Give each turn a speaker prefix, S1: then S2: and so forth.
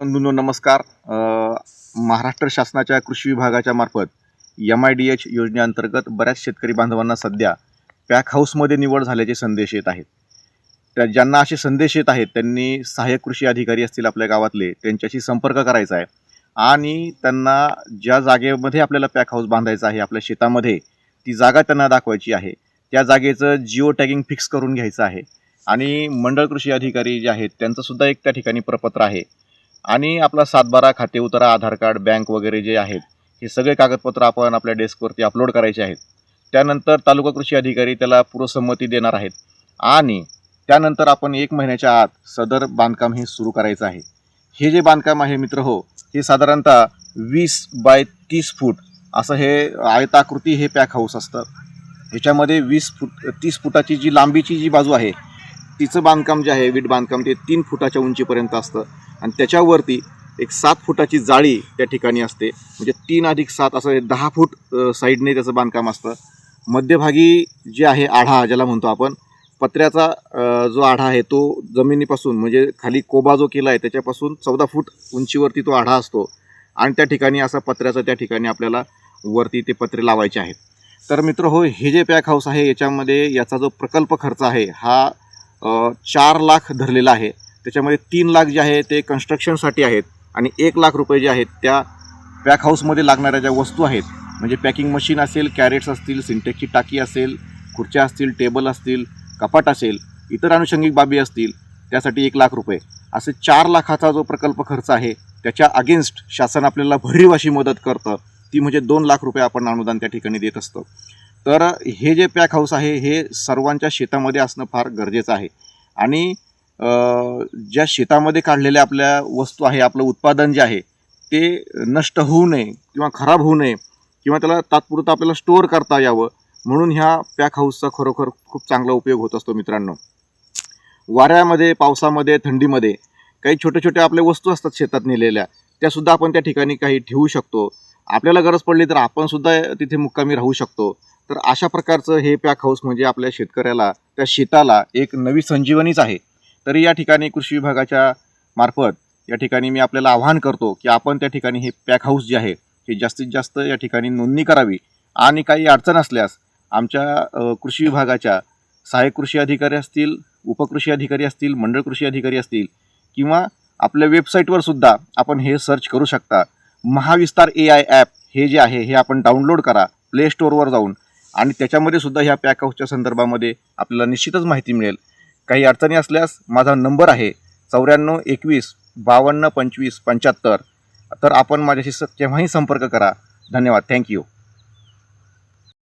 S1: बंधूंनो नमस्कार. महाराष्ट्र शासनाच्या कृषी विभागाच्या मार्फत एम आय डी एच योजनेअंतर्गत बऱ्याच शेतकरी बांधवांना सध्या पॅक हाऊसमध्ये निवड झाल्याचे संदेश येत आहेत. त्या ज्यांना असे संदेश येत आहेत त्यांनी सहाय्यक कृषी अधिकारी असतील आपल्या गावातले त्यांच्याशी संपर्क करायचा आहे. आणि त्यांना ज्या जागेमध्ये आपल्याला पॅक हाऊस बांधायचं आहे आपल्या शेतामध्ये ती जागा त्यांना दाखवायची आहे. त्या जागेचं जिओ टॅगिंग फिक्स करून घ्यायचं आहे. आणि मंडळ कृषी अधिकारी जे आहेत त्यांचंसुद्धा एक त्या ठिकाणी प्रपत्र आहे. आणि आपला सातबारा खाते उतारा आधार कार्ड बँक वगैरे जे आहेत हे सगळे कागदपत्र आपण आपल्या डेस्कवरती अपलोड करायचे आहेत. त्यानंतर तालुका कृषी अधिकारी त्याला पूर्वसंमती देणार आहेत. आणि त्यानंतर आपण एक महिन्याच्या आत सदर बांधकाम हे सुरू करायचं आहे. हे जे बांधकाम आहे मित्र हो हे साधारणतः वीस बाय तीस फूट असं हे आयताकृती हे पॅक हाऊस असतं. ह्याच्यामध्ये वीस फूट तीस फुटाची जी लांबीची जी बाजू आहे तिचं बांधकाम जे आहे वीट बांधकाम ते तीन फुटाच्या उंचीपर्यंत असतं. आणि त्याच्यावरती एक सात फुटाची जाळी त्या ठिकाणी असते. म्हणजे तीन अधिक सात असं हे दहा फूट साईडने त्याचं बांधकाम असतं. मध्यभागी जे आहे आढा ज्याला म्हणतो आपण पत्र्याचा जो आढा आहे तो जमिनीपासून म्हणजे खाली कोबा जो केला आहे त्याच्यापासून चौदा फूट उंचीवरती तो आढा असतो. आणि त्या ठिकाणी असा पत्र्याचा त्या ठिकाणी आपल्याला वरती ते पत्रे लावायचे आहेत. तर मित्र हो हे जे पॅक हाऊस आहे याच्यामध्ये याचा जो प्रकल्प खर्च आहे हा चार लाख धरलेला आहे. त्याच्यामध्ये तीन लाख जे आहे ते कन्स्ट्रक्शनसाठी आहेत आणि एक लाख रुपये जे आहेत त्या पॅक हाऊसमध्ये लागणाऱ्या ज्या वस्तू आहेत म्हणजे पॅकिंग मशीन असेल कॅरेट्स असतील सिंटेक्सची टाकी असेल खुर्च्या असतील टेबल असतील कपाट असेल इतर अनुषंगिक बाबी असतील त्यासाठी एक लाख रुपये. असे चार लाखाचा जो प्रकल्प खर्च आहे त्याच्या अगेन्स्ट शासन आपल्याला भरीव अशी मदत करतं. ती म्हणजे दोन लाख रुपये आपण अनुदान त्या ठिकाणी देत असतो. तर हे जे पॅक हाऊस आहे हे सर्वांच्या शेतामध्ये असणं फार गरजेचं आहे. आणि ज्या शेतामध्ये काढलेल्या आपल्या वस्तू आहे आपलं उत्पादन जे आहे ते नष्ट होऊ नये किंवा खराब होऊ नये किंवा त्याला तात्पुरतं आपल्याला स्टोअर करता यावं म्हणून ह्या पॅक हाऊसचा खरोखर खूप चांगला उपयोग होत असतो मित्रांनो. वाऱ्यामध्ये पावसामध्ये थंडीमध्ये काही छोट्या छोट्या आपल्या वस्तू असतात शेतात नेलेल्या त्यासुद्धा आपण त्या ठिकाणी काही ठेवू शकतो. आपल्याला गरज पडली तर आपणसुद्धा तिथे मुक्कामी राहू शकतो. तर अशा प्रकारचं हे पॅक हाऊस म्हणजे आपल्या शेतकऱ्याला त्या शेताला एक नवी संजीवनीच आहे. तरी या ठिकाणी कृषी विभागाच्या मार्फत या ठिकाणी मी आपल्याला आवाहन करतो की आपण त्या ठिकाणी हे पॅक हाऊस जे आहे हे जास्तीत जास्त या ठिकाणी नोंदणी करावी. आणि काही अडचण असल्यास आमच्या कृषी विभागाच्या सहाय्यक कृषी अधिकारी असतील उपकृषी अधिकारी असतील मंडळ कृषी अधिकारी असतील किंवा आपल्या वेबसाईटवर सुद्धा आपण हे सर्च करू शकता. महाविस्तार ए आय ॲप हे जे आहे हे आपण डाउनलोड करा प्ले स्टोअरवर जाऊन. आणि त्याच्यामध्ये सुद्धा ह्या पॅक हाऊसच्या संदर्भामध्ये आपल्याला निश्चितच माहिती मिळेल. काही अडचणी असल्यास माझा नंबर आहे चौऱ्याण्णव एकवीस बावन्न पंचवीस पंच्याहत्तर. तर आपण माझ्याशी स केव्हाही संपर्क करा. धन्यवाद. थँक्यू